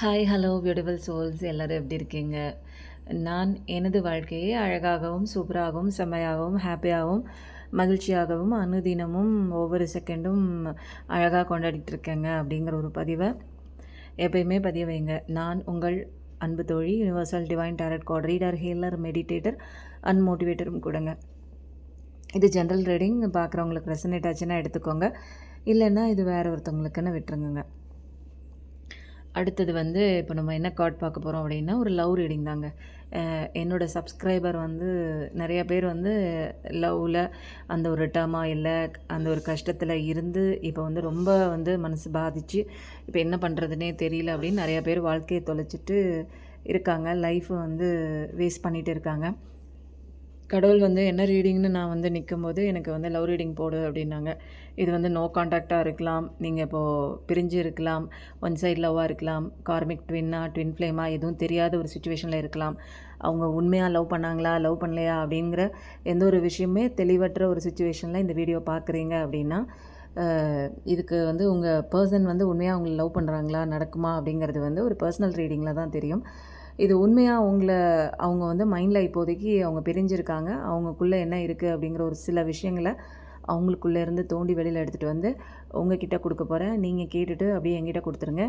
Hi hello beautiful souls எல்லோரும் எப்படி இருக்கீங்க? நான் எனது வாழ்க்கையை அழகாகவும் சூப்பராகவும் செம்மையாகவும் ஹாப்பியாகவும் மகிழ்ச்சியாகவும் அனுதினமும் ஒவ்வொரு செகண்டும் அழகாக கொண்டாடிட்டு இருக்கேங்க அப்படிங்கிற ஒரு பதிவை எப்பயுமே பதிய வைங்க. நான் உங்கள் அன்பு தோழி universal divine tarot card reader healer meditator அன்மோட்டிவேட்டரும் கூடங்க. இது ஜென்ரல் ரீடிங் பார்க்குறவங்களுக்கு ரெசனேட் ஆச்சுன்னா எடுத்துக்கோங்க. இல்லைன்னா இது வேறு ஒருத்தவங்களுக்குன்னு விட்டுருங்க அடுத்தது வந்து இப்போ நம்ம என்ன கார்ட் பார்க்க போகிறோம் அப்படின்னா ஒரு லவ் ரீடிங் தாங்க. என்னோடய சப்ஸ்கிரைபர் வந்து நிறைய பேர் வந்து லவ்வில் அந்த ஒரு டேர்மாக இல்லை அந்த ஒரு கஷ்டத்தில் இருந்து இப்போ வந்து ரொம்ப வந்து மனசு பாதித்து இப்போ என்ன பண்ணுறதுனே தெரியல அப்படின்னு நிறையா பேர் வாழ்க்கையை தொலைச்சிட்டு இருக்காங்க. லைஃப்பை வந்து வேஸ்ட் பண்ணிகிட்டு இருக்காங்க. கடவுள் வந்து என்ன ரீடிங்னு நான் வந்து நிற்கும்போது எனக்கு வந்து லவ் ரீடிங் போடு அப்படின்னாங்க. இது வந்து நோ காண்டாக்டாக இருக்கலாம். நீங்கள் இப்போது பிரிஞ்சு இருக்கலாம். ஒன் சைட் லவ்வாக இருக்கலாம். கார்மிக் ட்வின்னா ட்வின் ஃப்ளேமா எதுவும் தெரியாத ஒரு சுச்சுவேஷனில் இருக்கலாம். அவங்க உண்மையாக லவ் பண்ணாங்களா? லவ் பண்ணலையா? அப்படிங்கிற எந்த ஒரு விஷயமே தெளிவற்ற ஒரு சுச்சுவேஷனில் இந்த வீடியோ பார்க்குறீங்க அப்படின்னா இதுக்கு வந்து உங்கள் பர்சன் வந்து உண்மையாக அவங்களை லவ் பண்ணுறாங்களா நடக்குமா? அப்படிங்கிறது வந்து ஒரு பர்சனல் ரீடிங்கில் தான் தெரியும். இது உண்மையாக அவங்கள அவங்க வந்து மைண்டில் இப்போதைக்கு அவங்க பிரிஞ்சிருக்காங்க. அவங்கக்குள்ளே என்ன இருக்குது அப்படிங்கிற ஒரு சில விஷயங்களை அவங்களுக்குள்ளேருந்து தோண்டி வெளியில் எடுத்துகிட்டு வந்து உங்ககிட்ட கொடுக்க போகிறேன் நீங்கள் கேட்டுட்டு அப்படியே எங்கிட்ட கொடுத்துருங்க.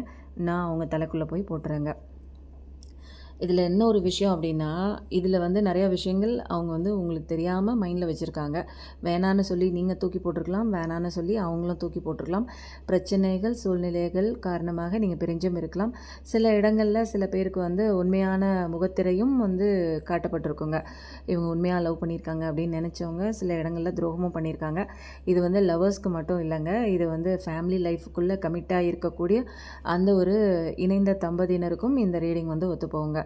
நான் அவங்க தலைக்குள்ளே போய் போட்டுறேங்க. இதில் என்ன ஒரு விஷயம் அப்படின்னா இதில் வந்து நிறையா விஷயங்கள் அவங்க வந்து உங்களுக்கு தெரியாமல் மைண்டில் வச்சுருக்காங்க. வேணான்னு சொல்லி நீங்கள் தூக்கி போட்டிருக்கலாம் வேணான்னு சொல்லி அவங்களும் தூக்கி போட்டிருக்கலாம். பிரச்சனைகள் சூழ்நிலைகள் காரணமாக நீங்கள் பிரிஞ்சும் இருக்கலாம். சில இடங்களில் சில பேருக்கு வந்து உண்மையான முகத்திரையும் வந்து காட்டப்பட்டிருக்குங்க. இவங்க உண்மையாக லவ் பண்ணியிருக்காங்க அப்படின்னு நினச்சவங்க சில இடங்களில் துரோகமும் பண்ணியிருக்காங்க. இது வந்து லவர்ஸ்க்கு மட்டும் இல்லைங்க. இது வந்து ஃபேமிலி லைஃபுக்குள்ளே கமிட்டாக இருக்கக்கூடிய அந்த ஒரு இணைந்த தம்பதியினருக்கும் இந்த ரீடிங் வந்து ஒத்துப்போங்க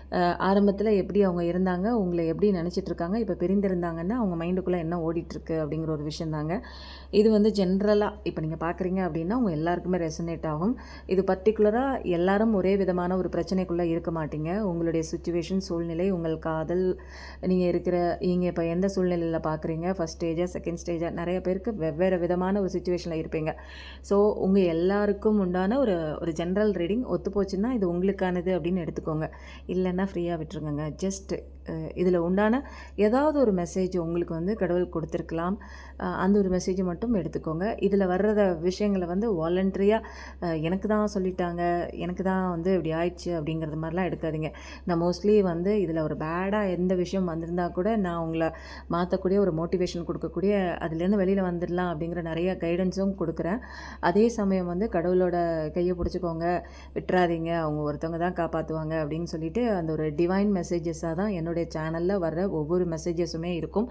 ஆரம்பத்தில் எப்படி அவங்க இருந்தாங்க உங்களை எப்படி நினச்சிட்ருக்காங்க இப்போ பிரிந்திருந்தாங்கன்னா அவங்க மைண்டுக்குள்ளே என்ன ஓடிட்டுருக்கு அப்படிங்கிற ஒரு விஷயம் தாங்க. இது வந்து ஜென்ரலாக இப்போ நீங்கள் பார்க்குறீங்க அப்படின்னா அவங்க எல்லாருக்குமே ரெசனேட் ஆகும். இது பர்டிகுலராக எல்லாரும் ஒரே விதமான ஒரு பிரச்சனைக்குள்ளே இருக்க மாட்டீங்க. உங்களுடைய சுச்சுவேஷன் சூழ்நிலை உங்கள் காதல் நீங்கள் இருக்கிற நீங்கள் இப்போ எந்த சூழ்நிலையில் பார்க்குறீங்க ஃபஸ்ட் ஸ்டேஜாக செகண்ட் ஸ்டேஜாக நிறைய பேருக்கு வெவ்வேறு விதமான ஒரு சுச்சுவேஷனில் இருப்பீங்க. ஸோ உங்கள் எல்லாருக்கும் உண்டான ஒரு ஒரு ஜென்ரல் ரீடிங் ஒத்து போச்சுன்னா இது உங்களுக்கானது அப்படின்னு எடுத்துக்கோங்க. இல்லைன்னா ஃப்ரீயாக விட்டுருங்க ஜஸ்ட்டு இதில் உண்டான ஏதாவது ஒரு மெசேஜ் உங்களுக்கு வந்து கடவுள் கொடுத்துருக்கலாம். அந்த ஒரு மெசேஜை மட்டும் எடுத்துக்கோங்க. இதில் வர்றத விஷயங்களை வந்து வாலண்ட்ரியாக எனக்கு தான் சொல்லிட்டாங்க. எனக்கு தான் வந்து இப்படி ஆயிடுச்சு அப்படிங்கிறது மாதிரிலாம் எடுக்காதீங்க. நான் மோஸ்ட்லி வந்து இதில் ஒரு பேடாக எந்த விஷயம் வந்திருந்தால் கூட நான் உங்களை மாற்றக்கூடிய ஒரு மோட்டிவேஷன் கொடுக்கக்கூடிய அதுலேருந்து வெளியில் வந்துடலாம் அப்படிங்கிற நிறைய கைடன்ஸும் கொடுக்குறேன். அதே சமயம் வந்து கடவுளோட கையை பிடிச்சிக்கோங்க. விட்டுறாதீங்க. அவங்க ஒருத்தவங்க தான் காப்பாற்றுவாங்க அப்படின்னு சொல்லிட்டு அந்த ஒரு டிவைன் மெசேஜஸாக தான் என்னுடைய சேனலில் வர ஒவ்வொரு மெசேஜஸுமே இருக்கும்.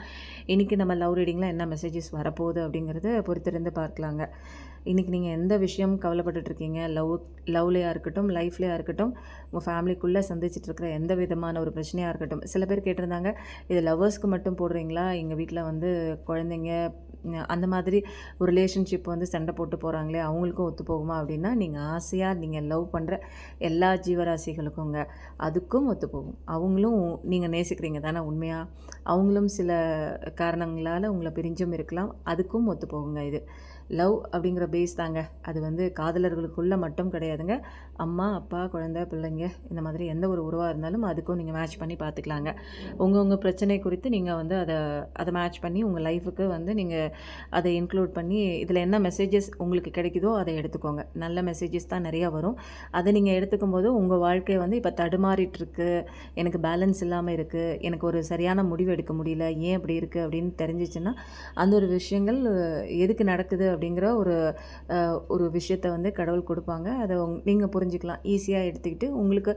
இன்றைக்கி நம்ம லவ் ரீடிங்கில் என்ன மெசேஜஸ் வரப்போகுது அப்படிங்கிறத பொறுத்திருந்து பார்க்கலாங்க. இன்றைக்கி நீங்கள் எந்த விஷயம் கவலைப்பட்டுட்ருக்கீங்க? லவ் லவ்லையாக இருக்கட்டும் லைஃப்லையாக இருக்கட்டும் உங்கள் ஃபேமிலிக்குள்ளே சந்திச்சிட்ருக்கிற எந்த விதமான ஒரு பிரச்சனையாக இருக்கட்டும். சில பேர் கேட்டிருந்தாங்க இது லவ்வர்ஸ்க்கு மட்டும் போடுறீங்களா? எங்கள் வீட்டில் வந்து குழந்தைங்க அந்த மாதிரி ஒரு ரிலேஷன்ஷிப் வந்து சண்டை போட்டு போகிறாங்களே அவங்களுக்கும் ஒத்து போகுமா? அப்படின்னா நீங்கள் ஆசையாக நீங்கள் லவ் பண்ணுற எல்லா ஜீவராசிகளுக்குங்க அதுக்கும் ஒத்து போகும். அவங்களும் நீங்கள் நேசிக்கிறீங்க தானே உண்மையாக அவங்களும் சில காரணங்களால் உங்களை பிரிஞ்சும் இருக்கலாம் அதுக்கும் ஒத்து போகுங்க இது. லவ் அப்படிங்கிற பேஸ் தாங்க. அது வந்து காதலர்களுக்குள்ளே மட்டும் கிடையாதுங்க. அம்மா அப்பா குழந்தை பிள்ளைங்க இந்த மாதிரி எந்த ஒரு உருவாக இருந்தாலும் அதுக்கும் நீங்கள் மேட்ச் பண்ணி பார்த்துக்கலாங்க உங்கள் உங்கள் பிரச்சனை குறித்து நீங்கள் வந்து அதை அதை மேட்ச் பண்ணி உங்கள் லைஃபுக்கு வந்து நீங்கள் அதை இன்க்ளூட் பண்ணி இதில் என்ன மெசேஜஸ் உங்களுக்கு கிடைக்குதோ அதை எடுத்துக்கோங்க. நல்ல மெசேஜஸ் தான் நிறையா வரும். அதை நீங்கள் எடுத்துக்கும் போது உங்கள் வாழ்க்கை வந்து இப்போ தடுமாறிட்டுருக்கு எனக்கு பேலன்ஸ் இல்லாமல் இருக்குது எனக்கு ஒரு சரியான முடிவு எடுக்க முடியல. ஏன் அப்படி இருக்குது அப்படின்னு தெரிஞ்சிச்சுன்னா அந்த ஒரு விஷயங்கள் எதுக்கு நடக்குது அப்படிங்கிற ஒரு ஒரு விஷயத்தை வந்து கடவுள் கொடுப்பாங்க. அதை நீங்கள் புரிஞ்சுக்கலாம். ஈஸியாக எடுத்துக்கிட்டு உங்களுக்கு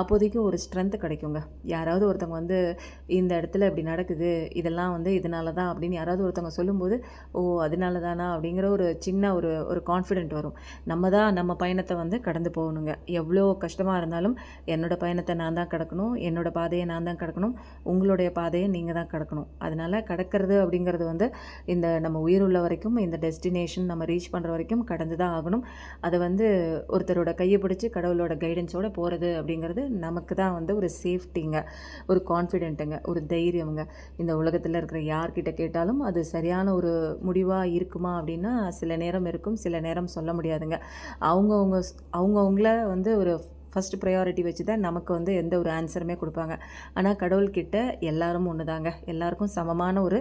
அப்போதைக்கு ஒரு ஸ்ட்ரென்த்து கிடைக்குங்க. யாராவது ஒருத்தவங்க வந்து இந்த இடத்துல இப்படி நடக்குது. இதெல்லாம் வந்து இதனால தான் அப்படின்னு யாராவது ஒருத்தவங்க சொல்லும்போது ஓ அதனால தானா? அப்படிங்கிற ஒரு சின்ன ஒரு ஒரு கான்ஃபிடென்ட் வரும். நம்ம தான் நம்ம பயணத்தை வந்து கடந்து போகணுங்க. எவ்வளோ கஷ்டமாக இருந்தாலும் என்னோடய பயணத்தை நான் தான் கடக்கணும். என்னோடய பாதையை நான் தான் கடக்கணும். உங்களுடைய பாதையை நீங்கள் தான் கடக்கணும். அதனால் கடக்கிறது அப்படிங்கிறது வந்து இந்த நம்ம உயிர் உள்ள வரைக்கும் இந்த டெஸ்டினி டெஸ்டினேஷன் நம்ம ரீச் பண்ணுற வரைக்கும் கடந்து தான் ஆகணும். அதை வந்து ஒருத்தரோட கையை பிடிச்சி கடவுளோட கைடன்ஸோடு போகிறது அப்படிங்கிறது நமக்கு தான் வந்து ஒரு சேஃப்டிங்க ஒரு கான்ஃபிடென்ட்டுங்க ஒரு தைரியங்க இந்த உலகத்தில் இருக்கிற யார்கிட்ட கேட்டாலும் அது சரியான ஒரு முடிவாக இருக்குமா அப்படின்னா சில நேரம் இருக்கும் சில நேரம் சொல்ல முடியாதுங்க. அவங்கவுங்க அவங்கவுங்கள வந்து ஒரு ஃபஸ்ட்டு ப்ரையாரிட்டி வச்சு தான் நமக்கு வந்து எந்த ஒரு ஆன்சருமே கொடுப்பாங்க. ஆனால் கடவுள்கிட்ட எல்லாரும் ஒன்று தாங்க எல்லாருக்கும் சமமான ஒரு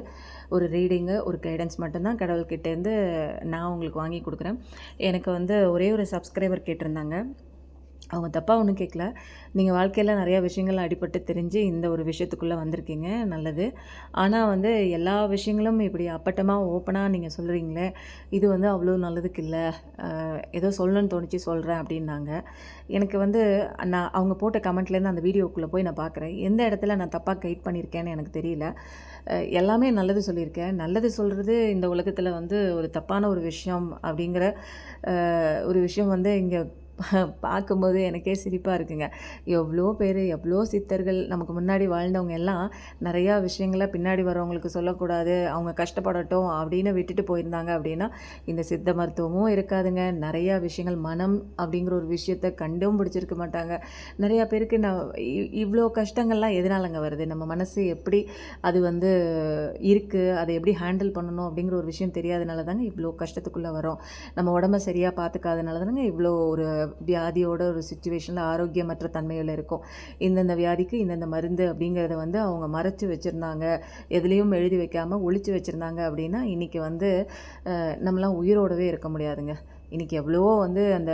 ஒரு ரீடிங்கு ஒரு கைடன்ஸ் மட்டும்தான் கடவுள்கிட்டேருந்து நான் உங்களுக்கு வாங்கி கொடுக்குறேன். எனக்கு வந்து ஒரே ஒரு சப்ஸ்கிரைபர் கேட்டிருந்தாங்க. அவங்க தப்பாக ஒன்றும் கேட்கல நீங்கள் வாழ்க்கையில் நிறையா விஷயங்கள் அடிபட்டு தெரிஞ்சு இந்த ஒரு விஷயத்துக்குள்ளே வந்திருக்கீங்க. நல்லது. ஆனால் வந்து எல்லா விஷயங்களும் இப்படி அப்பட்டமாக ஓப்பனாக நீங்கள் சொல்கிறீங்களே இது வந்து அவ்வளோ நல்லதுக்கு இல்லை. ஏதோ சொல்லணும்னு தோணுச்சு சொல்கிறேன் அப்படின்னாங்க. எனக்கு வந்து நான் அவங்க போட்ட கமெண்ட்லேருந்து அந்த வீடியோக்குள்ளே போய் நான் பார்க்குறேன் எந்த இடத்துல நான் தப்பாக கைட் பண்ணியிருக்கேன்னு எனக்கு தெரியல. எல்லாமே நல்லது சொல்லியிருக்கேன். நல்லது சொல்கிறது இந்த உலகத்தில் வந்து ஒரு தப்பான ஒரு விஷயம் அப்படிங்கிற ஒரு விஷயம் வந்து இங்கே பார்க்கும்போது எனக்கே சிரிப்பாக இருக்குங்க. எவ்வளோ பேர் எவ்வளோ சித்தர்கள் நமக்கு முன்னாடி வாழ்ந்தவங்க எல்லாம் நிறையா விஷயங்களை பின்னாடி வரவங்களுக்கு சொல்லக்கூடாது அவங்க கஷ்டப்படட்டும் அப்படின்னு விட்டுட்டு போயிருந்தாங்க அப்படின்னா இந்த சித்த மருத்துவமும் இருக்காதுங்க. நிறையா விஷயங்கள் மனம் அப்படிங்கிற ஒரு விஷயத்த கண்டும் பிடிச்சிருக்க மாட்டாங்க. நிறையா பேருக்கு நான் இவ்வளோ கஷ்டங்கள்லாம் எதனாலங்க வருது? நம்ம மனசு எப்படி அது வந்து இருக்குது அதை எப்படி ஹேண்டில் பண்ணணும் அப்படிங்கிற ஒரு விஷயம் தெரியாதனால தாங்க இவ்வளோ கஷ்டத்துக்குள்ளே வரோம் நம்ம உடம்ப சரியாக பார்த்துக்காதனால தானங்க இவ்வளோ ஒரு வியாதியோட ஒரு சுச்சுவேஷனில் ஆரோக்கியமற்ற தன்மையில் இருக்கும். இந்தந்த வியாதிக்கு இந்தந்த மருந்து அப்படிங்கிறத வந்து அவங்க மறைச்சு வச்சுருந்தாங்க. எதுலேயும் எழுதி வைக்காமல் ஒழிச்சு வச்சுருந்தாங்க அப்படின்னா இன்றைக்கி வந்து நம்மளாம் உயிரோடவே இருக்க முடியாதுங்க. இன்றைக்கி எவ்வளவோ வந்து அந்த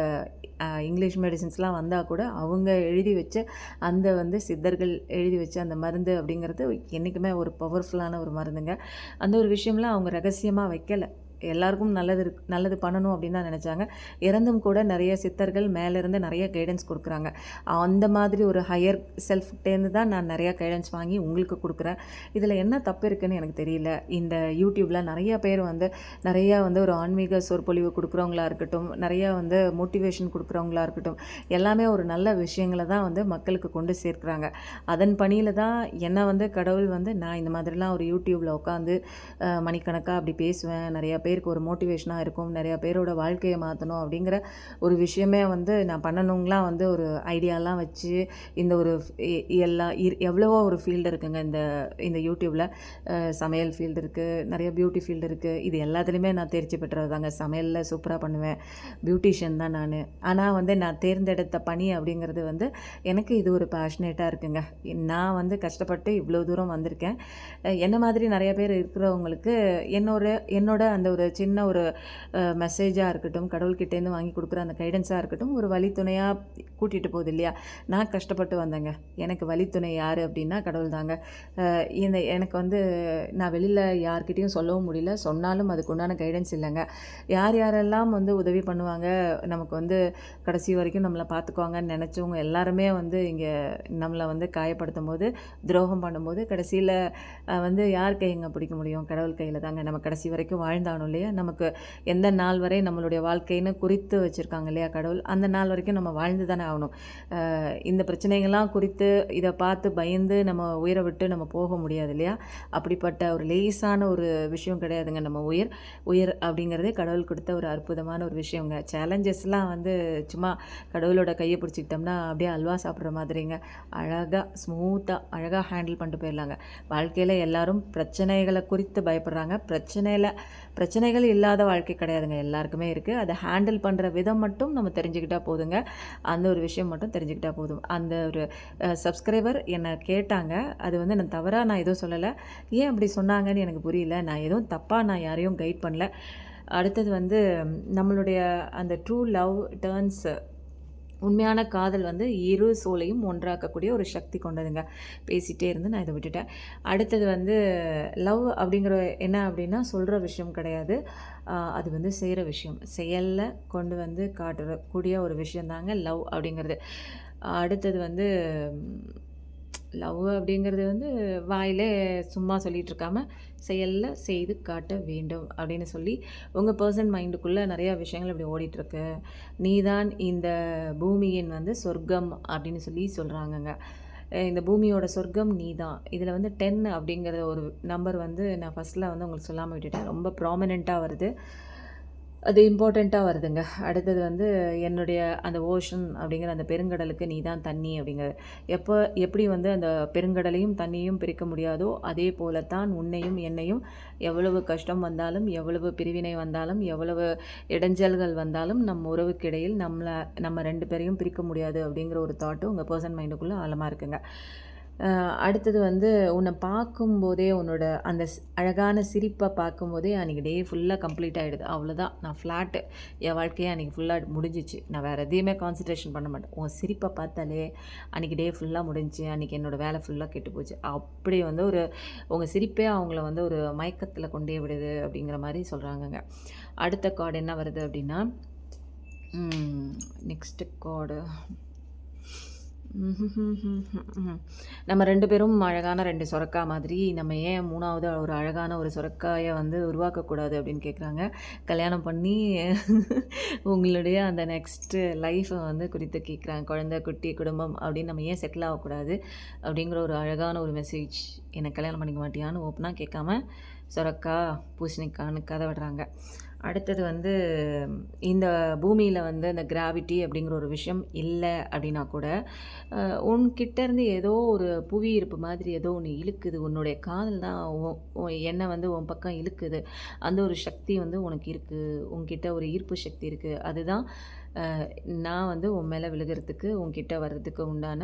இங்கிலீஷ் மெடிசின்ஸ்லாம் வந்தால் கூட அவங்க எழுதி வச்ச அந்த வந்து சித்தர்கள் எழுதி வச்ச அந்த மருந்து அப்படிங்கிறது என்றைக்குமே ஒரு பவர்ஃபுல்லான ஒரு மருந்துங்க. அந்த ஒரு விஷயம்லாம் அவங்க ரகசியமாக வைக்கலை. எல்லாருக்கும் நல்லது இருக்கு நல்லது பண்ணணும் அப்படின்னு தான் நினச்சாங்க. இறந்தும் கூட நிறைய சித்தர்கள் மேலேருந்து நிறைய கைடன்ஸ் கொடுக்குறாங்க. அந்த மாதிரி ஒரு ஹையர் செல்ஃப்டேருந்து தான் நான் நிறையா கைடன்ஸ் வாங்கி உங்களுக்கு கொடுக்குறேன். இதில் என்ன தப்பு இருக்குன்னு எனக்கு தெரியல. இந்த யூடியூப்பில் நிறைய பேர் வந்து நிறையா வந்து ஒரு ஆன்மீக சொற்பொழிவு கொடுக்குறவங்களா இருக்கட்டும் நிறையா வந்து மோட்டிவேஷன் கொடுக்குறவங்களா இருக்கட்டும் எல்லாமே ஒரு நல்ல விஷயங்களை தான் வந்து மக்களுக்கு கொண்டு சேர்க்குறாங்க. அதன் பணியில் தான் என்னை வந்து கடவுள் வந்து நான் இந்த மாதிரிலாம் ஒரு யூடியூப்பில் உட்காந்து மணிக்கணக்காக அப்படி பேசுவேன் நிறையா பேருக்கு ஒரு மோட்டிவேஷனாக இருக்கும். நிறையா பேரோட வாழ்க்கையை மாற்றணும் அப்படிங்கிற ஒரு விஷயமே வந்து நான் பண்ணணுங்களாம் வந்து ஒரு ஐடியாலாம் வச்சு இந்த ஒரு எல்லா எவ்வளவோ ஒரு ஃபீல்டு இருக்குங்க இந்த இந்த யூடியூப்பில் சமையல் ஃபீல்டு இருக்குது நிறைய பியூட்டி ஃபீல்டு இருக்குது இது எல்லாத்துலேயுமே நான் தேர்ச்சி பெற்றது தாங்க. சமையலில் சூப்பராக பண்ணுவேன். பியூட்டிஷியன் தான் நான். ஆனால் வந்து நான் தேர்ந்தெடுத்த பணி அப்படிங்கிறது வந்து எனக்கு இது ஒரு பேஷனேட்டாக இருக்குங்க. நான் வந்து கஷ்டப்பட்டு இவ்வளோ தூரம் வந்திருக்கேன். என்ன மாதிரி நிறைய பேர் இருக்கிறவங்களுக்கு என்னோட என்னோட அந்த ஒரு ஒரு சின்ன ஒரு மெசேஜாக இருக்கட்டும் கடவுள்கிட்டேருந்து வாங்கி கொடுக்குற அந்த கைடன்ஸாக இருக்கட்டும் ஒரு வழித்துணையாக கூட்டிகிட்டு போகுது இல்லையா? நான் கஷ்டப்பட்டு வந்தேங்க. எனக்கு வழித்துணை யார் அப்படின்னா கடவுள் தாங்க. இந்த எனக்கு வந்து நான் வெளியில் யார்கிட்டயும் சொல்லவும் முடியல. சொன்னாலும் அதுக்கு உண்டான கைடன்ஸ் இல்லைங்க. யார் யாரெல்லாம் வந்து உதவி பண்ணுவாங்க நமக்கு வந்து கடைசி வரைக்கும் நம்மளை பார்த்துக்குவாங்கன்னு நினச்சவங்க எல்லாருமே வந்து இங்கே நம்மளை வந்து காயப்படுத்தும் போது துரோகம் பண்ணும்போது கடைசியில் வந்து யார் கைங்க பிடிக்க முடியும்? கடவுள் கையில் தாங்க நம்ம கடைசி வரைக்கும் வாழ்ந்தானோ இல்லையா? நமக்கு எந்த நாள் வரை நம்மளுடைய வாழ்க்கைன்னு குறித்து வச்சுருக்காங்க இல்லையா கடவுள்? அந்த நாள் வரைக்கும் நம்ம வாழ்ந்து தானே ஆகணும் இந்த பிரச்சனைகள்லாம் குறித்து இதை பார்த்து பயந்து நம்ம உயிரை விட்டு நம்ம போக முடியாது இல்லையா? அப்படிப்பட்ட ஒரு லேசான ஒரு விஷயம் கிடையாதுங்க நம்ம உயிர். உயிர் அப்படிங்கிறதே கடவுள் கொடுத்த ஒரு அற்புதமான ஒரு விஷயங்க. சேலஞ்சஸ்லாம் வந்து சும்மா கடவுளோட கையை பிடிச்சிக்கிட்டோம்னா அப்படியே அல்வா சாப்பிட்ற மாதிரிங்க. அழகாக ஸ்மூத்தாக அழகாக ஹேண்டில் பண்ணிட்டு போயிடலாங்க. வாழ்க்கையில் எல்லாரும் பிரச்சனைகளை குறித்து பயப்படுறாங்க. பிரச்சனையில் பிரச்சனைகள் இல்லாத வாழ்க்கை கிடையாதுங்க. எல்லாருக்குமே இருக்குது அதை ஹேண்டில் பண்ணுற விதம் மட்டும் நம்ம தெரிஞ்சுக்கிட்டால் போதுங்க. அந்த ஒரு விஷயம் மட்டும் தெரிஞ்சுக்கிட்டால் போதும். அந்த ஒரு சப்ஸ்கிரைபர் என்னை கேட்டாங்க. அது வந்து நான் தவறாக நான் எதுவும் சொல்லலை. ஏன் அப்படி சொன்னாங்கன்னு எனக்கு புரியல. நான் எதுவும் தப்பாக நான் யாரையும் கைட் பண்ணல. அடுத்தது வந்து நம்மளுடைய அந்த ட்ரூ லவ் டேர்ன்ஸ் உண்மையான காதல் வந்து இரு சோலையும் ஒன்றாக்கக்கூடிய ஒரு சக்தி கொண்டதுங்க. பேசிகிட்டே இருந்து நான் இதை விட்டுட்டேன். அடுத்தது வந்து லவ் அப்படிங்கிற என்ன அப்படின்னா சொல்கிற விஷயம் கிடையாது. அது வந்து செய்கிற விஷயம். செயலில் கொண்டு வந்து காட்டுற கூடிய ஒரு விஷயந்தாங்க லவ் அப்படிங்கிறது. அடுத்தது வந்து லவ் அப்படிங்கிறது வந்து வாயிலே சும்மா சொல்லிகிட்டு இருக்காம செயலில் செய்து காட்ட வேண்டும் அப்படின்னு சொல்லி உங்கள் பர்சன் மைண்டுக்குள்ளே நிறையா விஷயங்கள் இப்படி ஓடிட்டுருக்கு. நீதான் இந்த பூமியின் வந்து சொர்க்கம் அப்படின்னு சொல்லி சொல்கிறாங்கங்க இந்த பூமியோட சொர்க்கம் நீ தான் இதில் வந்து டென் அப்படிங்கிற ஒரு நம்பர் வந்து நான் ஃபஸ்ட்டில் வந்து உங்களுக்கு சொல்லாமல் விட்டுட்டேன். ரொம்ப ப்ராமினெண்ட்டாக வருது. அது இம்பார்ட்டண்ட்டாக வருதுங்க. அடுத்தது வந்து என்னுடைய அந்த ஓஷன் அப்படிங்கிற அந்த பெருங்கடலுக்கு நீ தான் தண்ணி அப்படிங்கிறது எப்போ எப்படி வந்து அந்த பெருங்கடலையும் தண்ணியும் பிரிக்க முடியாதோ அதே போல தான் உன்னையும் என்னையும் எவ்வளவு கஷ்டம் வந்தாலும் எவ்வளவு பிரிவினை வந்தாலும் எவ்வளவு இடைஞ்சல்கள் வந்தாலும் நம் உறவுக்கிடையில் நம்மளை நம்ம ரெண்டு பேரையும் பிரிக்க முடியாது அப்படிங்கிற ஒரு தாட்டு உங்கள் பர்சன் மைண்டுக்குள்ளே ஆழமாக இருக்குங்க. அடுத்தது வந்து உன்னை பார்க்கும்போதே உன்னோட அந்த அழகான சிரிப்பை பார்க்கும்போதே அன்றைக்கி டே ஃபுல்லாக கம்ப்ளீட் ஆகிடுது அவ்வளோதான் நான் ஃப்ளாட்டு. என் வாழ்க்கையே அன்றைக்கி ஃபுல்லாக முடிஞ்சிச்சு. நான் வேறு எதையுமே கான்சன்ட்ரேஷன் பண்ண மாட்டேன். உன் சிரிப்பை பார்த்தாலே அன்றைக்கி டே ஃபுல்லாக முடிஞ்சு அன்றைக்கி என்னோடய வேலை ஃபுல்லாக கெட்டு போச்சு. அப்படி வந்து ஒரு உங்கள் சிரிப்பே அவங்கள வந்து ஒரு மயக்கத்தில் கொண்டே விடுது அப்படிங்கிற மாதிரி சொல்கிறாங்கங்க அடுத்த கார்டு என்ன வருது அப்படின்னா நெக்ஸ்ட்டு கார்டு நம்ம ரெண்டு பேரும் அழகான ரெண்டு சுரக்கா மாதிரி நம்ம ஏன் மூணாவது ஒரு அழகான ஒரு சுரக்காயை வந்து உருவாக்கக்கூடாது அப்படின்னு கேட்குறாங்க கல்யாணம் பண்ணி உங்களுடைய அந்த நெக்ஸ்ட்டு லைஃப்பை வந்து குறித்து கேட்குறாங்க குழந்தை குட்டி குடும்பம் அப்படின்னு நம்ம ஏன் செட்டில் ஆகக்கூடாது அப்படிங்கிற ஒரு அழகான ஒரு மெசேஜ் என்னை கல்யாணம் பண்ணிக்க மாட்டியான்னு ஓப்பனாக கேட்காம சுரக்கா பூசணிக்கான்னு கதை விடுறாங்க அடுத்தது வந்து இந்த பூமியில் வந்து இந்த கிராவிட்டி அப்படிங்கிற ஒரு விஷயம் இல்லை அப்படின்னா கூட உன்கிட்டேருந்து ஏதோ ஒரு புவி இருப்பு மாதிரி ஏதோ ஒன்று இழுக்குது. உன்னுடைய காதல் தான் என்னை வந்து உன் பக்கம் இழுக்குது. அந்த ஒரு சக்தி வந்து உனக்கு இருக்குது உன்கிட்ட ஒரு ஈர்ப்பு சக்தி இருக்குது அதுதான் நான் வந்து உன் மேலே விழுகிறதுக்கு உன்கிட்ட வர்றதுக்கு உண்டான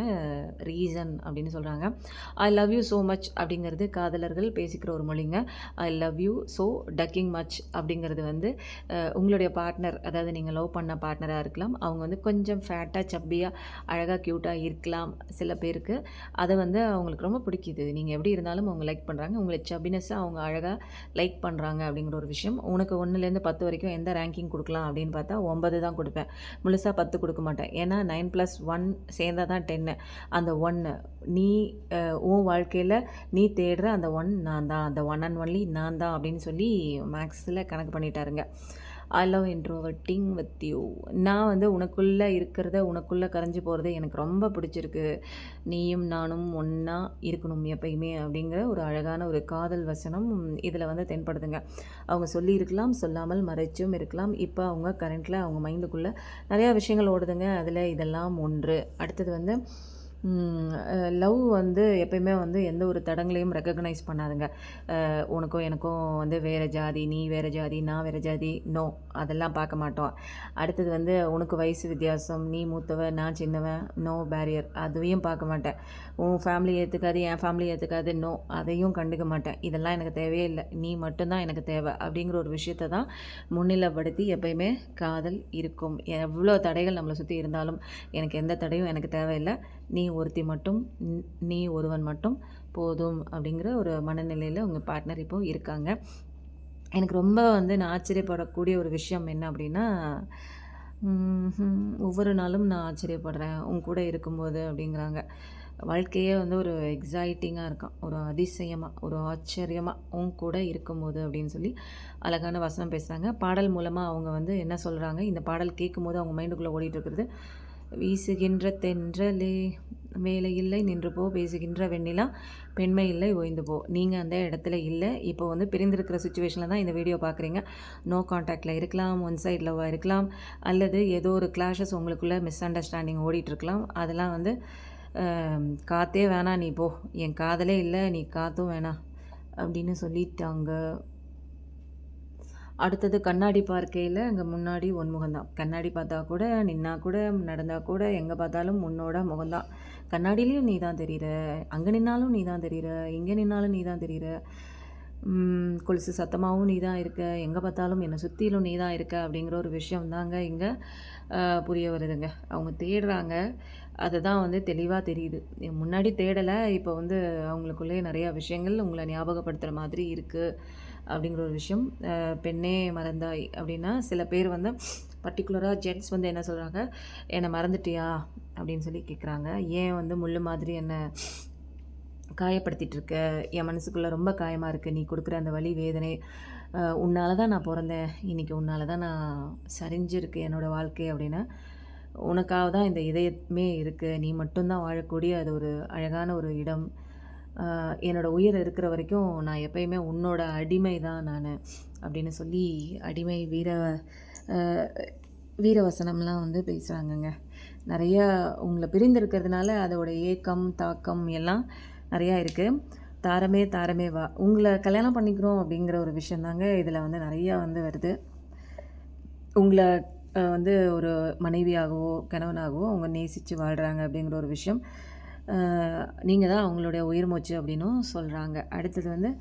ரீசன் அப்படின்னு சொல்கிறாங்க I love you so much அப்படிங்கிறது காதலர்கள் பேசிக்கிற ஒரு மொழிங்க. I love you so tucking much அப்படிங்கிறது வந்து உங்களுடைய பார்ட்னர் அதாவது நீங்கள் லவ் பண்ண பார்ட்னராக இருக்கலாம். அவங்க வந்து கொஞ்சம் ஃபேட்டாக சப்பியாக அழகாக க்யூட்டாக இருக்கலாம் சில பேருக்கு. அதை வந்து அவங்களுக்கு ரொம்ப பிடிக்குது. நீங்கள் எப்படி இருந்தாலும் அவங்க லைக் பண்ணுறாங்க உங்களை சப்பினஸ்ஸாக அவங்க அழகாக லைக் பண்ணுறாங்க அப்படிங்கிற ஒரு விஷயம். உனக்கு ஒன்றுலேருந்து பத்து வரைக்கும் எந்த ரேங்கிங் கொடுக்கலாம் அப்படின்னு பார்த்தா ஒன்பது தான் கொடுப்பேன். முழுசாக பத்து கொடுக்க மாட்டேன். ஏன்னா நைன் ப்ளஸ் ஒன் சேர்ந்தால் தான் டென்னு அந்த ஒன்று நீ உன் வாழ்க்கையில் நீ தேடுற அந்த ஒன் நான் தான். அந்த ஒன் அண்ட் ஒன்லி நான் தான் அப்படின்னு சொல்லி மேக்ஸில் கணக்கு பண்ணிட்டாருங்க. I love introverting with you நான் வந்து உனக்குள்ளே இருக்கிறத உனக்குள்ளே கரைஞ்சி போகிறது எனக்கு ரொம்ப பிடிச்சிருக்கு. நீயும் நானும் ஒன்றா இருக்கணும் எப்பயுமே அப்படிங்கிற ஒரு அழகான ஒரு காதல் வசனம் இதில் வந்து தென்படுதுங்க. அவங்க சொல்லியிருக்கலாம் சொல்லாமல் மறைச்சும் இருக்கலாம். இப்போ அவங்க கரண்ட்டில் அவங்க மைண்டுக்குள்ளே நிறையா விஷயங்கள் ஓடுதுங்க. அதில் இதெல்லாம் ஒன்று. அடுத்தது வந்து லவ் வந்து எப்பயுமே வந்து எந்த ஒரு தடங்களையும் ரெக்கக்னைஸ் பண்ணாதுங்க. உனக்கும் எனக்கும் வந்து வேறு ஜாதி நீ வேறு ஜாதி நான் வேறு ஜாதி நோ அதெல்லாம் பார்க்க மாட்டோம். அடுத்தது வந்து உனக்கு வயசு வித்தியாசம் நீ மூத்தவன் நான் சின்னவன் நோ பேரியர் அதுவையும் பார்க்க மாட்டேன். உன் ஃபேமிலி ஏற்றுக்காது என் ஃபேமிலி ஏற்றுக்காது நோ அதையும் கண்டுக்க மாட்டேன். இதெல்லாம் எனக்கு தேவையே இல்லை நீ மட்டும்தான் எனக்கு தேவை அப்படிங்கிற ஒரு விஷயத்தை தான் முன்னிலைப்படுத்தி எப்பயுமே காதல் இருக்கும். எவ்வளோ தடைகள் நம்மளை சுற்றி இருந்தாலும் எனக்கு எந்த தடையும் எனக்கு தேவையில்லை. நீ ஒருத்தி மட்டும் நீ ஒருவன் மட்டும் போதும் அப்படிங்கிற ஒரு மனநிலையில் உங்கள் பார்ட்னர் இப்போது இருக்காங்க. எனக்கு ரொம்ப வந்து நான் ஆச்சரியப்படக்கூடிய ஒரு விஷயம் என்ன அப்படின்னா ஒவ்வொரு நாளும் நான் ஆச்சரியப்படுறேன். உன் கூட இருக்கும்போது அப்படிங்கிறாங்க. வாழ்க்கையே வந்து ஒரு எக்ஸைட்டிங்காக இருக்கான் ஒரு அதிசயமாக ஒரு ஆச்சரியமாக உன் கூட இருக்கும்போது அப்படின்னு சொல்லி அழகான வசனம் பேசுகிறாங்க பாடல் மூலமாக அவங்க வந்து என்ன சொல்கிறாங்க இந்த பாடல் கேட்கும்போது அவங்க மைண்டுக்குள்ளே ஓடிட்டு இருக்கிறது வீசுகின்ற தென்றலே. வேலையில்லை இல்லை நின்று போ பேசுகின்ற வெண்ணிலா. பெண்மை இல்லை ஓய்ந்து போ. நீங்கள் அந்த இடத்துல இல்லை. இப்போ வந்து பிரிந்திருக்கிற சுச்சுவேஷனில் தான் இந்த வீடியோ பார்க்குறீங்க. நோ காண்டாக்டில் இருக்கலாம் ஒன் சைட் லவ்வாக இருக்கலாம். அல்லது ஏதோ ஒரு கிளாஷஸ் உங்களுக்குள்ளே மிஸ் அண்டர்ஸ்டாண்டிங் ஓடிட்டுருக்கலாம் அதெல்லாம் வந்து காற்றே வேணாம் நீ போ. என் காதலே இல்லை நீ காற்றும் வேணாம் அப்படின்னு சொல்லிட்டாங்க. அடுத்தது கண்ணாடி பார்க்கையில் அங்கே முன்னாடி ஒன் முகம்தான். கண்ணாடி பார்த்தா கூட நின்னா கூட நடந்தால் கூட எங்கே பார்த்தாலும் உன்னோட முகம்தான். கண்ணாடியிலையும் நீ தான் தெரிகிற அங்கே நின்னாலும் நீ தான் தெரிகிற இங்கே நின்னாலும் நீ தான் தெரிகிற கொலுசு சத்தமாகவும் நீ தான் இருக்க எங்கே பார்த்தாலும் என்னை சுற்றிலும் நீ தான் இருக்க அப்படிங்கிற ஒரு விஷயம் தாங்க இங்கே புரிய வருதுங்க. அவங்க தேடுறாங்க. அதுதான் வந்து தெளிவாக தெரியுது. முன்னாடி தேடலை இப்போ வந்து அவங்களுக்குள்ளே நிறையா விஷயங்கள் உங்களை ஞாபகப்படுத்துகிற மாதிரி இருக்குது அப்படிங்கிற ஒரு விஷயம். பெண்ணே மறந்தாய் அப்படின்னா சில பேர் வந்து பர்டிகுலராக ஜென்ட்ஸ் வந்து என்ன சொல்கிறாங்க என்னை மறந்துட்டியா? அப்படின்னு சொல்லி கேட்குறாங்க ஏன் வந்து முள் மாதிரி என்னை காயப்படுத்திகிட்டு இருக்க? என் மனசுக்குள்ளே ரொம்ப காயமாக இருக்குது நீ கொடுக்குற அந்த வழி வேதனை உன்னால் தான் நான் பிறந்தேன். இன்றைக்கி உன்னால் தான் நான் சரிஞ்சிருக்கு என்னோடய வாழ்க்கை அப்படின்னா உனக்காக தான் இந்த இதயமே இருக்குது நீ மட்டும்தான் வாழக்கூடிய அது ஒரு அழகான ஒரு இடம். என்னோடய உயிர் இருக்கிற வரைக்கும் நான் எப்பயுமே உன்னோட அடிமை தான் நான் அப்படின்னு சொல்லி அடிமை வீர வீரவசனம்லாம் வந்து பேசுகிறாங்கங்க நிறையா உங்களை பிரிந்திருக்கிறதுனால அதோட ஏக்கம் தாக்கம் எல்லாம் நிறையா இருக்குது தாரமே தாரமே வா. உங்களை கல்யாணம் பண்ணிக்கிறோம் அப்படிங்கிற ஒரு விஷயந்தாங்க இதில் வந்து நிறையா வந்து வருது. உங்களை வந்து ஒரு மனைவியாகவோ கணவனாகவோ அவங்க நேசித்து வாழ்கிறாங்க அப்படிங்கிற ஒரு விஷயம். நீங்கள் தான் அவங்களுடைய உயிர் மூச்சு அப்படின்னும் சொல்கிறாங்க அடுத்தது வந்து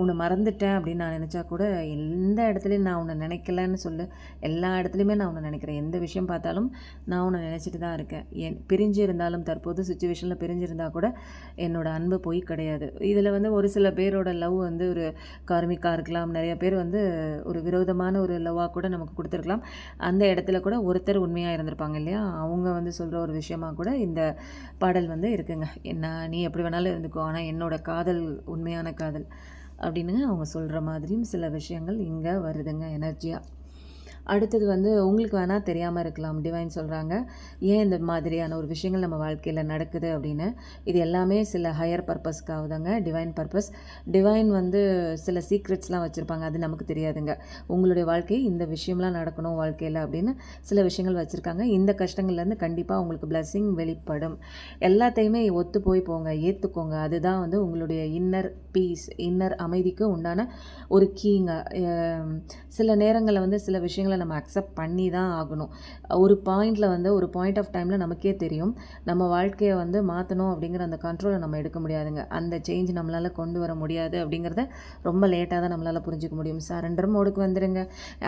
உன்னை மறந்துட்டேன் அப்படின்னு நான் நினச்சா கூட எந்த இடத்துலையும் நான் உன்னை நினைக்கலன்னு சொல்லு. எல்லா இடத்துலையுமே நான் உன்னை நினைக்கிறேன். எந்த விஷயம் பார்த்தாலும் நான் உன்னை நினச்சிட்டு தான் இருக்கேன். என் பிரிஞ்சு இருந்தாலும் தற்போது சுச்சுவேஷனில் பிரிஞ்சிருந்தால் கூட என்னோடய அன்பு பொய் கிடையாது. இதில் வந்து ஒரு சில பேரோட லவ் வந்து ஒரு கார்மிக்காக இருக்கலாம். நிறைய பேர் வந்து ஒரு விரோதமான ஒரு லவ்வாக கூட நமக்கு கொடுத்துருக்கலாம். அந்த இடத்துல கூட ஒருத்தர் உண்மையாக இருந்திருப்பாங்க இல்லையா? அவங்க வந்து சொல்கிற ஒரு விஷயமாக கூட இந்த பாடல் வந்து இருக்குங்க. என்ன நீ எப்படி வேணாலும் இருந்துக்கோ. ஆனால் என்னோடய காதல் உண்மையான காதல். அப்படின்னு அவங்க சொல்கிற மாதிரியும் சில விஷயங்கள் இங்கே வருதுங்க எனர்ஜியாக அடுத்தது வந்து உங்களுக்கு வேணால் தெரியாமல் இருக்கலாம் டிவைன் சொல்கிறாங்க ஏன் இந்த மாதிரியான ஒரு விஷயங்கள் நம்ம வாழ்க்கையில் நடக்குது அப்படின்னு? இது எல்லாமே சில ஹையர் பர்பஸ்க்காக தாங்க டிவைன் பர்பஸ் டிவைன் வந்து சில சீக்ரெட்ஸ்லாம் வச்சுருப்பாங்க அது நமக்கு தெரியாதுங்க. உங்களுடைய வாழ்க்கையை இந்த விஷயம்லாம் நடக்கணும் வாழ்க்கையில் அப்படின்னு சில விஷயங்கள் வச்சுருக்காங்க. இந்த கஷ்டங்கள்லேருந்து கண்டிப்பாக உங்களுக்கு பிளஸ்ஸிங் வெளிப்படும். எல்லாத்தையுமே ஒத்து போய் போங்க ஏற்றுக்கோங்க அதுதான் வந்து உங்களுடைய இன்னர் பீஸ் இன்னர் அமைதிக்கு உண்டான ஒரு கீங்க சில நேரங்களில் வந்து சில விஷயங்களை நம்ம அக்செப்ட் பண்ணி தான் ஆகணும். ஒரு பாயிண்டில் வந்து ஒரு பாயிண்ட் ஆஃப் டைமில் நமக்கே தெரியும். நம்ம வாழ்க்கையை வந்து மாற்றணும் அப்படிங்கிற அந்த கண்ட்ரோலை நம்ம எடுக்க முடியாதுங்க. அந்த சேஞ்ச் நம்மளால் கொண்டு வர முடியாது அப்படிங்கிறத ரொம்ப லேட்டாக தான் நம்மளால் புரிஞ்சுக்க முடியும். சரண்டர் மோடுக்கு வந்துடுங்க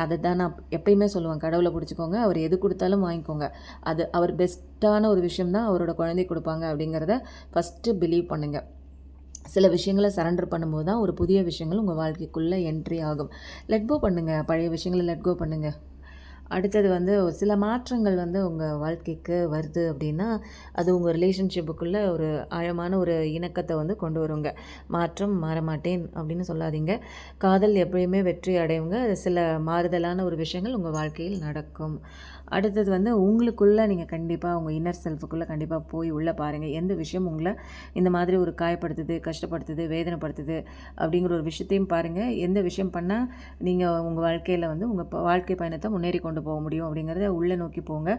அதை தான் நான் எப்பயுமே சொல்லுவேன். கடவுளை பிடிச்சிக்கோங்க. அவர் எது கொடுத்தாலும் வாங்கிக்கோங்க. அது அவர் பெஸ்ட்டான ஒரு விஷயம் தான் அவரோட குழந்தை கொடுப்பாங்க அப்படிங்கிறத ஃபஸ்ட்டு பிலீவ் பண்ணுங்கள் சில விஷயங்களை சரண்டர் பண்ணும்போது தான் ஒரு புதிய விஷயங்கள் உங்கள் வாழ்க்கைக்குள்ளே என்ட்ரி ஆகும். லெட் கோ பண்ணுங்கள் பழைய விஷயங்களை லெட் கோ பண்ணுங்கள் அடுத்தது வந்து சில மாற்றங்கள் வந்து உங்கள் வாழ்க்கைக்கு வருது அப்படின்னா அது உங்கள் ரிலேஷன்ஷிப்புக்குள்ளே ஒரு ஆழமான ஒரு இணக்கத்தை வந்து கொண்டு வருங்க. மாற்றம் மாறமாட்டேன் அப்படின்னு சொல்லாதீங்க. காதல் எப்பயுமே வெற்றி அடையுங்க. சில மாறுதலான ஒரு விஷயங்கள் உங்கள் வாழ்க்கையில் நடக்கும். அடுத்தது வந்து உங்களுக்குள்ளே நீங்கள் கண்டிப்பாக உங்கள் இன்னர் செல்ஃபுக்குள்ளே கண்டிப்பாக போய் உள்ளே பாருங்கள் எந்த விஷயம் உங்களை இந்த மாதிரி ஒரு காயப்படுத்துது கஷ்டப்படுத்துது வேதனைப்படுத்துது அப்படிங்கிற ஒரு விஷயத்தையும் பாருங்கள் எந்த விஷயம் பண்ணால் நீங்கள் உங்கள் வாழ்க்கையில் வந்து உங்கள் வாழ்க்கை பயணத்தை முன்னேறி கொண்டு போக முடியும் அப்படிங்கிறத உள்ளே நோக்கி போங்க.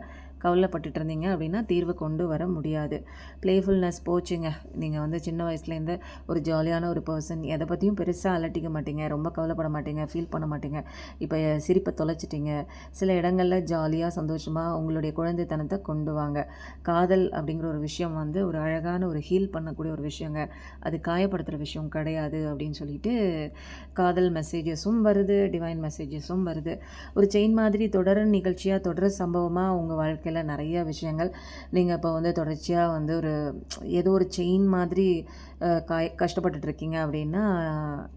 கவலைப்பட்டுட்டு இருந்தீங்க அப்படின்னா தீர்வு கொண்டு வர முடியாது. ப்ளேஃபுல்னஸ் போச்சுங்க. நீங்கள் வந்து சின்ன வயசுலேருந்து ஒரு ஜாலியான ஒரு பர்சன் எதை பற்றியும் பெருசாக அலட்டிக்க மாட்டீங்க. ரொம்ப கவலைப்பட மாட்டீங்க. ஃபீல் பண்ண மாட்டீங்க. இப்போ சிரிப்பை தொலைச்சிட்டிங்க. சில இடங்களில் ஜாலியாக சந்தோஷமாக உங்களுடைய குழந்தைத்தனத்தை கொண்டு வாங்க. காதல் அப்படிங்கிற ஒரு விஷயம் வந்து ஒரு அழகான ஒரு ஹீல் பண்ணக்கூடிய ஒரு விஷயங்க. அது காயப்படுத்துகிற விஷயம் கிடையாது அப்படின்னு சொல்லிட்டு காதல் மெசேஜஸும் வருது டிவைன் மெசேஜஸும் வருது. ஒரு செயின் மாதிரி தொடர் நிகழ்ச்சியாக தொடர் சம்பவமாக உங்கள் வாழ்க்கையில் நிறைய விஷயங்கள். நீங்கள் இப்போ வந்து தொடர்ச்சியாக வந்து ஒரு ஏதோ ஒரு செயின் மாதிரி காய் கஷ்டப்பட்டுட்டு இருக்கீங்க அப்படின்னா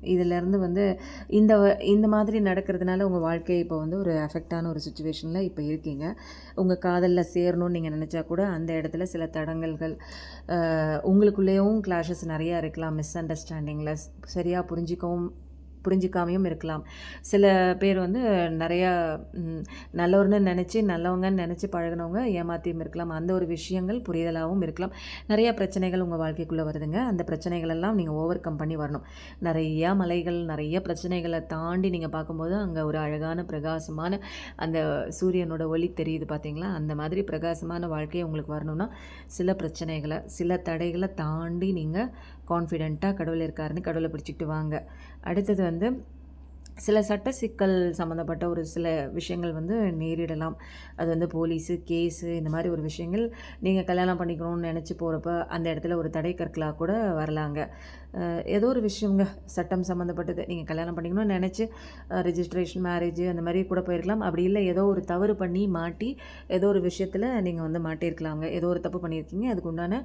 இதிலேருந்து வந்து இந்த வ- இந்த மாதிரி நடக்கிறதுனால உங்கள் வாழ்க்கை இப்போ வந்து ஒரு அஃபெக்டான ஒரு சுச்சுவேஷனில் இப்போ இருக்கீங்க. உங்கள் காதலில் சேரணும்னு நீங்கள் நினச்சா கூட அந்த இடத்துல சில தடங்கல்கள் உங்களுக்குள்ளேயும் கிளாஷஸ் நிறையா இருக்கலாம் மிஸ் அண்டர்ஸ்டாண்டிங்கில் சரியாக புரிஞ்சிக்கவும் புரிஞ்சிக்காமையும் இருக்கலாம். சில பேர் வந்து நிறையா நல்லவர்னு நினச்சி நல்லவங்கன்னு நினச்சி பழகுனவங்க ஏமாத்தியும் இருக்கலாம். அந்த ஒரு விஷயங்கள் புரிதலாகவும் இருக்கலாம். நிறையா பிரச்சனைகள் உங்கள் வாழ்க்கைக்குள்ளே வருதுங்க. அந்த பிரச்சனைகள் எல்லாம் நீங்கள் ஓவர் கம் பண்ணி வரணும். நிறையா மலைகள் நிறைய பிரச்சனைகளை தாண்டி நீங்கள் பார்க்கும்போது அங்கே ஒரு அழகான பிரகாசமான அந்த சூரியனோட ஒளி தெரியுது பார்த்தீங்களா? அந்த மாதிரி பிரகாசமான வாழ்க்கையை உங்களுக்கு வரணும்னா சில பிரச்சனைகளை சில தடைகளை தாண்டி நீங்கள் கான்ஃபிடெண்ட்டாக கடவுள் இருக்காருன்னு கடவுளை பிடிச்சிக்கிட்டு வாங்க. அடுத்தது வந்து சில சட்ட சிக்கல் சம்மந்தப்பட்ட ஒரு சில விஷயங்கள் வந்து நேரிடலாம். அது வந்து போலீஸு கேஸு இந்த மாதிரி ஒரு விஷயங்கள் நீங்கள் கல்யாணம் பண்ணிக்கணும்னு நினச்சி போகிறப்ப அந்த இடத்துல ஒரு தடை கற்களாக கூட வரலாங்க. ஏதோ ஒரு விஷயங்க சட்டம் சம்மந்தப்பட்டது நீங்கள் கல்யாணம் பண்ணிக்கணும்னு நினச்சி ரிஜிஸ்ட்ரேஷன் மேரேஜ் அந்த மாதிரி கூட போயிருக்கலாம். அப்படி இல்லை ஏதோ ஒரு தவறு பண்ணி மாட்டி ஏதோ ஒரு விஷயத்தில் நீங்கள் வந்து மாட்டியிருக்கலாங்க. ஏதோ ஒரு தப்பு பண்ணியிருக்கீங்க. அதுக்கு உண்டான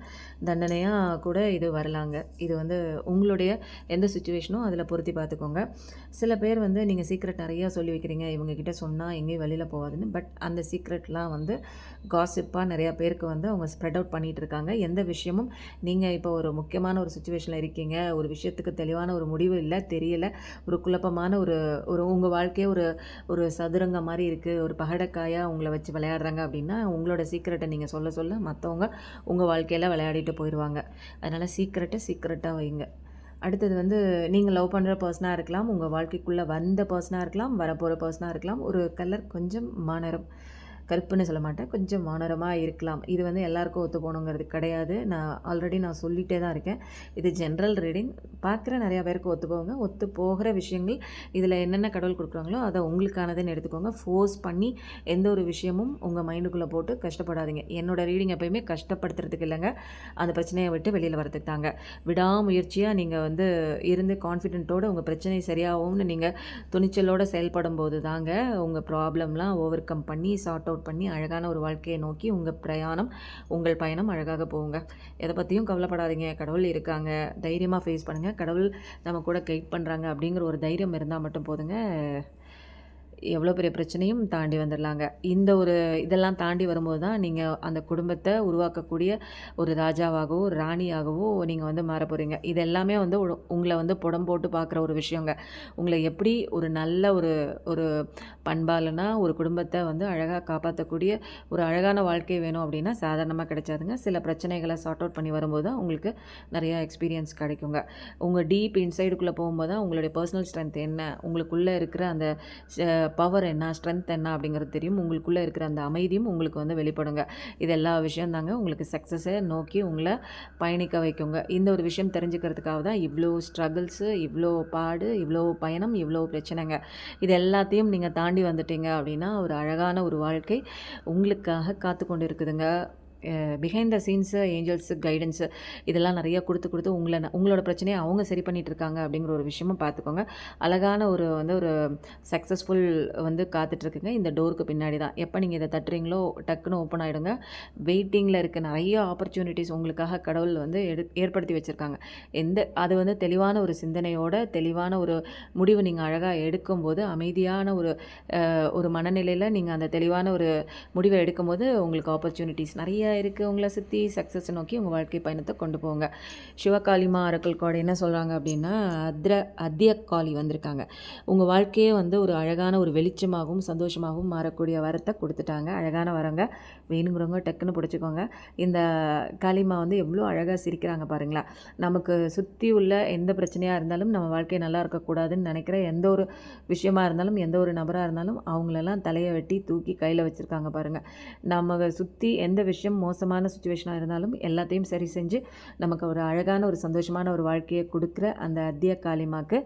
தண்டனையாக கூட இது வரலாங்க. இது வந்து உங்களுடைய எந்த சுச்சுவேஷனும் அதில் பொருத்தி பார்த்துக்கோங்க. சில பேர் வந்து நீங்கள் சீக்ரெட் நிறையா சொல்லி வைக்கிறீங்க. இவங்கக்கிட்ட சொன்னால் எங்கேயும் வெளியில் போகாதுன்னு. பட் அந்த சீக்ரெட்லாம் வந்து காசிப்பாக நிறையா பேருக்கு வந்து அவங்க ஸ்ப்ரெட் அவுட் பண்ணிகிட்டு இருக்காங்க. எந்த விஷயமும் நீங்கள் இப்போ ஒரு முக்கியமான ஒரு சுச்சுவேஷனில் இருக்கீங்க. ஒரு விஷயத்துக்கு தெளிவான ஒரு முடிவு இல்லை தெரியல. ஒரு குழப்பமான ஒரு ஒரு உங்கள் வாழ்க்கையே ஒரு ஒரு சதுரங்க மாதிரி இருக்குது ஒரு பகடக்காயாக உங்களை வச்சு விளையாடுறாங்க அப்படின்னா உங்களோட சீக்ரெட்டை நீங்கள் சொல்ல சொல்ல மற்றவங்க உங்கள் வாழ்க்கையில் விளையாடிட்டு போயிடுவாங்க அதனால் சீக்ரெட்டை சீக்ரெட்டாக வைங்க. அடுத்தது வந்து நீங்கள் லவ் பண்ணுற பர்சனாக இருக்கலாம் உங்கள் வாழ்க்கைக்குள்ளே வந்த பர்சனாக இருக்கலாம் வரப்போகிற பர்சனாக இருக்கலாம் ஒரு கலர் கொஞ்சம் மாநரம் கருப்புன்னு சொல்ல மாட்டேன். கொஞ்சம் மானரமாக இருக்கலாம். இது வந்து எல்லாருக்கும் ஒத்து போகணுங்கிறது கிடையாது. நான் ஆல்ரெடி நான் சொல்லிகிட்டே தான் இருக்கேன். இது ஜென்ரல் ரீடிங் பார்க்குற நிறையா பேருக்கு ஒத்து போங்க ஒத்து போகிற விஷயங்கள் இதில் என்னென்ன கடவுள் கொடுக்குறாங்களோ அதை உங்களுக்கானதுன்னு எடுத்துக்கோங்க. ஃபோர்ஸ் பண்ணி எந்த ஒரு விஷயமும் உங்கள் மைண்டுக்குள்ளே போட்டு கஷ்டப்படாதீங்க. என்னோடய ரீடிங் எப்போயுமே கஷ்டப்படுத்துறதுக்கு இல்லைங்க. அந்த பிரச்சனையை விட்டு வெளியில் வரதுக்கு தாங்க. விடாமுயற்சியாக நீங்கள் வந்து இருந்து கான்ஃபிடென்ட்டோடு உங்கள் பிரச்சனை சரியாகும்னு நீங்கள் துணிச்சலோடு செயல்படும் போது தாங்க உங்கள் ப்ராப்ளம்லாம் ஓவர் கம் பண்ணி சார்ட் அவுட் பண்ணி அழகான ஒரு வாழ்க்கையை நோக்கி உங்கள் பிரயாணம் உங்கள் பயணம் அழகாக போகுங்க. எதை பற்றியும் கவலைப்படாதீங்க. கடவுள் இருக்காங்க. தைரியமாக ஃபேஸ் பண்ணுங்கள் கடவுள் நம்ம கூட கைட் பண்ணுறாங்க அப்படிங்கிற ஒரு தைரியம் இருந்தால் மட்டும் போதுங்க. எவ்வளோ பெரிய பிரச்சனையும் தாண்டி வந்துடலாங்க இந்த ஒரு இதெல்லாம் தாண்டி வரும்போது தான் நீங்கள் அந்த குடும்பத்தை உருவாக்கக்கூடிய ஒரு ராஜாவாகவோ ராணியாகவோ நீங்கள் வந்து மாற போகிறீங்க இது எல்லாமே வந்து உங்களை வந்து புடம் போட்டு பார்க்குற ஒரு விஷயங்க. உங்களை எப்படி ஒரு நல்ல ஒரு ஒரு பண்பாலனா ஒரு குடும்பத்தை வந்து அழகாக காப்பாற்றக்கூடிய ஒரு அழகான வாழ்க்கை வேணும் அப்படின்னா சாதாரணமாக கிடைச்சாதுங்க. சில பிரச்சனைகளை சார்ட் அவுட் பண்ணி வரும்போது தான் உங்களுக்கு நிறையா எக்ஸ்பீரியன்ஸ் கிடைக்குங்க. உங்கள் டீப் இன்சைடுக்குள்ளே போகும்போது தான் உங்களுடைய பர்சனல் ஸ்ட்ரென்த் என்ன? உங்களுக்குள்ளே இருக்கிற அந்த பவர் என்ன ஸ்ட்ரென்த் என்ன அப்படிங்கிறது தெரியும். உங்களுக்குள்ளே இருக்கிற அந்த அமைதியும் உங்களுக்கு வந்து வெளிப்படுங்க. இது எல்லா விஷயம் தாங்க உங்களுக்கு சக்ஸஸை நோக்கி உங்களை பயணிக்க வைக்குங்க. இந்த ஒரு விஷயம் தெரிஞ்சுக்கிறதுக்காக தான் இவ்வளோ ஸ்ட்ரகிள்ஸு இவ்வளோ பாடு இவ்வளோ பயணம் இவ்வளோ பிரச்சனைங்க. இது எல்லாத்தையும் நீங்கள் தாண்டி வந்துட்டீங்க அப்படின்னா ஒரு அழகான ஒரு வாழ்க்கை உங்களுக்காக காத்து கொண்டு இருக்குதுங்க behind the scenes angels guidance இதெல்லாம் நிறையா கொடுத்து கொடுத்து உங்களை உங்களோட பிரச்சனையை அவங்க சரி பண்ணிகிட்டு இருக்காங்க அப்படிங்கிற ஒரு விஷயமும் பார்த்துக்கோங்க. அழகான ஒரு வந்து ஒரு சக்ஸஸ்ஃபுல் வந்து காத்துட்ருக்குங்க இந்த டோருக்கு பின்னாடி தான். எப்போ நீங்கள் இதை தட்டுறீங்களோ டக்குன்னு ஓப்பன் ஆகிடுங்க வெயிட்டிங்கில் இருக்க நிறைய ஆப்பர்ச்சுனிட்டிஸ் உங்களுக்காக கடவுள் வந்து எடு ஏற்படுத்தி வச்சுருக்காங்க. எந்த அது வந்து தெளிவான ஒரு சிந்தனையோட தெளிவான ஒரு முடிவு நீங்கள் அழகாக எடுக்கும்போது அமைதியான ஒரு ஒரு மனநிலையில் நீங்கள் அந்த தெளிவான ஒரு முடிவை எடுக்கும்போது உங்களுக்கு ஆப்பர்ச்சுனிட்டிஸ் நிறைய இருக்குது உங்களை சுற்றி சக்ஸஸை நோக்கி உங்கள் வாழ்க்கை பயணத்தை கொண்டு போங்க. சிவகாளிமா அரக்கல் கோடை என்ன சொல்கிறாங்க அப்படின்னா அத்ர அத்தியக்காளி வந்திருக்காங்க. உங்கள் வாழ்க்கையே வந்து ஒரு அழகான ஒரு வெளிச்சமாகவும் சந்தோஷமாகவும் மாறக்கூடிய வரத்தை கொடுத்துட்டாங்க. அழகான வரங்க. வேணுங்கிறவங்க டக்குன்னு பிடிச்சிக்கோங்க. இந்த காளிமா வந்து எவ்வளோ அழகாக சிரிக்கிறாங்க பாருங்களா நமக்கு சுற்றி உள்ள எந்த பிரச்சனையாக இருந்தாலும் நம்ம வாழ்க்கை நல்லா இருக்கக்கூடாதுன்னு நினைக்கிற எந்த ஒரு விஷயமா இருந்தாலும் எந்த ஒரு நபராக இருந்தாலும் அவங்களெல்லாம் தலையை வெட்டி தூக்கி கையில் வச்சுருக்காங்க பாருங்கள் நம்ம சுற்றி எந்த விஷயம் மோசமான சுச்சுவேஷனாக இருந்தாலும் எல்லாத்தையும் சரி செஞ்சு நமக்கு ஒரு அழகான ஒரு சந்தோஷமான ஒரு வாழ்க்கையை கொடுக்குற அந்த அத்திய காளிமாக்கு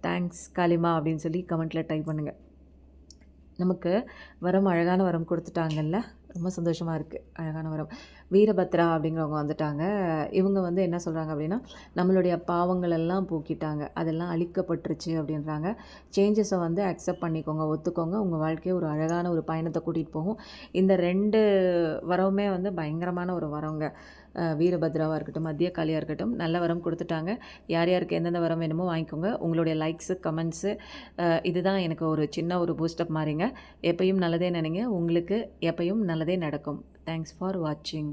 தேங்க்ஸ் காளிமா அப்படின்னு சொல்லி கமெண்ட்டில் டைப் பண்ணுங்கள் நமக்கு வரம் அழகான வரம் கொடுத்துட்டாங்கல்ல? ரொம்ப சந்தோஷமாக இருக்குது அழகான வரம். வீரபத்ரா அப்படிங்கிறவங்க வந்துட்டாங்க. இவங்க வந்து என்ன சொல்கிறாங்க அப்படின்னா நம்மளுடைய பாவங்கள் எல்லாம் போக்கிட்டாங்க. அதெல்லாம் அழிக்கப்பட்டுருச்சு அப்படின்றாங்க. சேஞ்சஸை வந்து அக்செப்ட் பண்ணிக்கோங்க ஒத்துக்கோங்க. உங்கள் வாழ்க்கையை ஒரு அழகான ஒரு பயணத்தை கூட்டிகிட்டு போகும். இந்த ரெண்டு வரவுமே வந்து பயங்கரமான ஒரு வரவங்க. வீரபத்ராவாக இருக்கட்டும் மத்திய காளியாக இருக்கட்டும் நல்ல வரம் கொடுத்துட்டாங்க. யார் யாருக்கு எந்தெந்த வரம் வேணுமோ வாங்கிக்கோங்க. உங்களுடைய லைக்ஸு கமெண்ட்ஸு இதுதான் எனக்கு ஒரு சின்ன ஒரு பூஸ்டப் மாதிரிங்க. எப்பயும் நல்லதே நினைங்க. உங்களுக்கு எப்பயும் நல்லதே நடக்கும். தேங்க்ஸ் ஃபார் வாட்சிங்